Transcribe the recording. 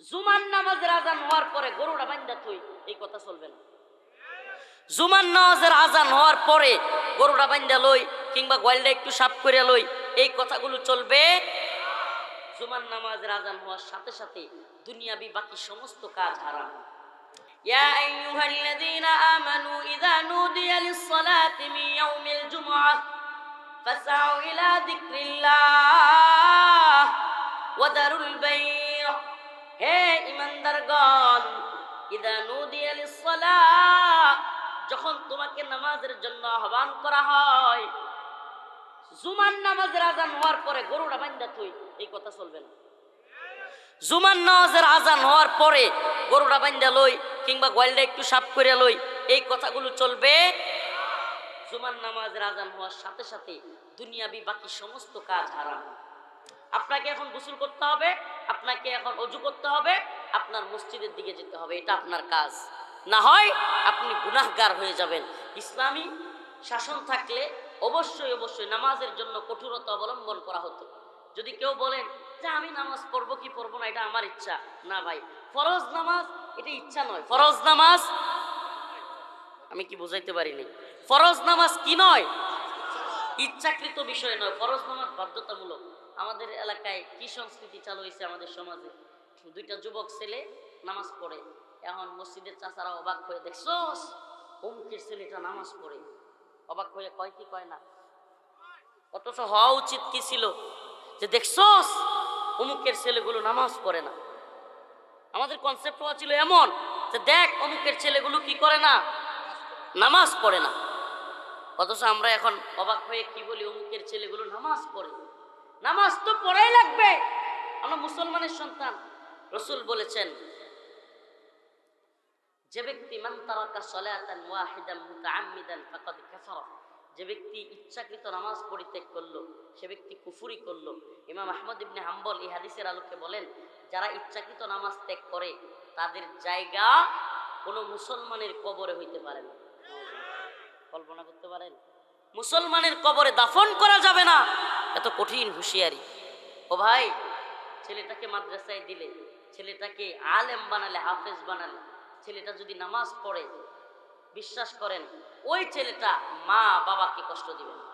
জুমার নামাজের আজান হওয়ার পরে গরুটা বান্ধা তুই এই কথা চলবে না জুমার নামাজের আজান হওয়ার পরে গরুটা বান্ধা লই কিংবা গোয়ালটা একটু সাফ করে লই এই কথাগুলো চলবে জুমার নামাজের আজান হওয়ার সাথে সাথে দুনিয়াবি বাকি সমস্ত কাজ হারাম يا أيها الذين آمنوا إذا نودي للصلاة من يوم الجمعة فاسعوا إلى ذكر الله وذروا البيع যখন তোমাকে নামাজের জন্য আহ্বান করা হয়, জুমার নামাজের আজান হওয়ার পরে গরুটা বান্ধা তুই এই কথা চলবে না। জুমার নামাজের আজান হওয়ার পরে গরুটা বান্ধা লই, কিংবা গোয়ালটা একটু সাফ করে লই, এই কথাগুলো চলবে। জুমার নামাজের আজান হওয়ার সাথে সাথে দুনিয়াবি বাকি সমস্ত কাজ হারাম। আপনাকে এখন গোসল করতে হবে, আপনাকে এখন অজু করতে হবে আপনার মসজিদের দিকে যেতে হবে, এটা আপনার কাজ। না হয় আপনি গুনাহগার হয়ে যাবেন। ইসলামী শাসন থাকলে অবশ্যই অবশ্যই নামাজের জন্য কঠোরতা অবলম্বন করা হতো। যদি কেউ বলেন যে আমি নামাজ পড়ব কি পড়ব না, এটা আমার ইচ্ছা। না ভাই, ফরজ নামাজ এটা ইচ্ছা নয়। ফরজ নামাজ, আমি কি বুঝাইতে পারিনি? ফরজ নামাজ কি নয়? ইচ্ছাকৃত বিষয় নয়। ফরজ নামাজ বাধ্যতামূলক। আমাদের এলাকায় কি সংস্কৃতি চালু হয়েছে আমাদের সমাজে? দুইটা যুবক ছেলে নামাজ পড়ে। এখন মসজিদের চাচারা অবাক হয়ে, দেখছোস? অমুকের ছেলেটা নামাজ পড়ে। অবাক হয়ে কয় কি কয় না। অথচ হওয়া উচিত কি ছিল? যে দেখছোস? অমুকের ছেলেগুলো নামাজ পড়ে না। আমাদের কনসেপ্ট হওয়া ছিল এমন যে, দেখ, অমুকের ছেলেগুলো কি করে না? নামাজ পড়ে না। অথচ আমরা এখন অবাক হয়ে কি বলি, অমুকের ছেলেগুলো নামাজ পড়ে। নামাজ তো পড়াই লাগবে। আমরা মুসলমানের সন্তান। রসুল বলেছেন, যে ব্যক্তি যে ব্যক্তি ইচ্ছাকৃত নামাজ পরিত্যাগ করল, সে ব্যক্তি কুফুরি করল। ইমাম আহমদ ইবনে হাম্বল এই হাদিসের আলোকে বলেন, যারা ইচ্ছাকৃত নামাজ ত্যাগ করে, তাদের জায়গা কোনো মুসলমানের কবরে হইতে পারে না। কল্পনা করতে পারেন? মুসলমানের কবরে দাফন করা যাবে না? এত কঠিন হুঁশিয়ারি। ও ভাই ছেলেটাকে মাদ্রাসায় দিলে, ছেলেটাকে আলেম বানালে, হাফেজ বানালে, ছেলেটা যদি নামাজ পড়ে, বিশ্বাস করেন, ওই ছেলেটা মা বাবাকে কষ্ট দিবে না।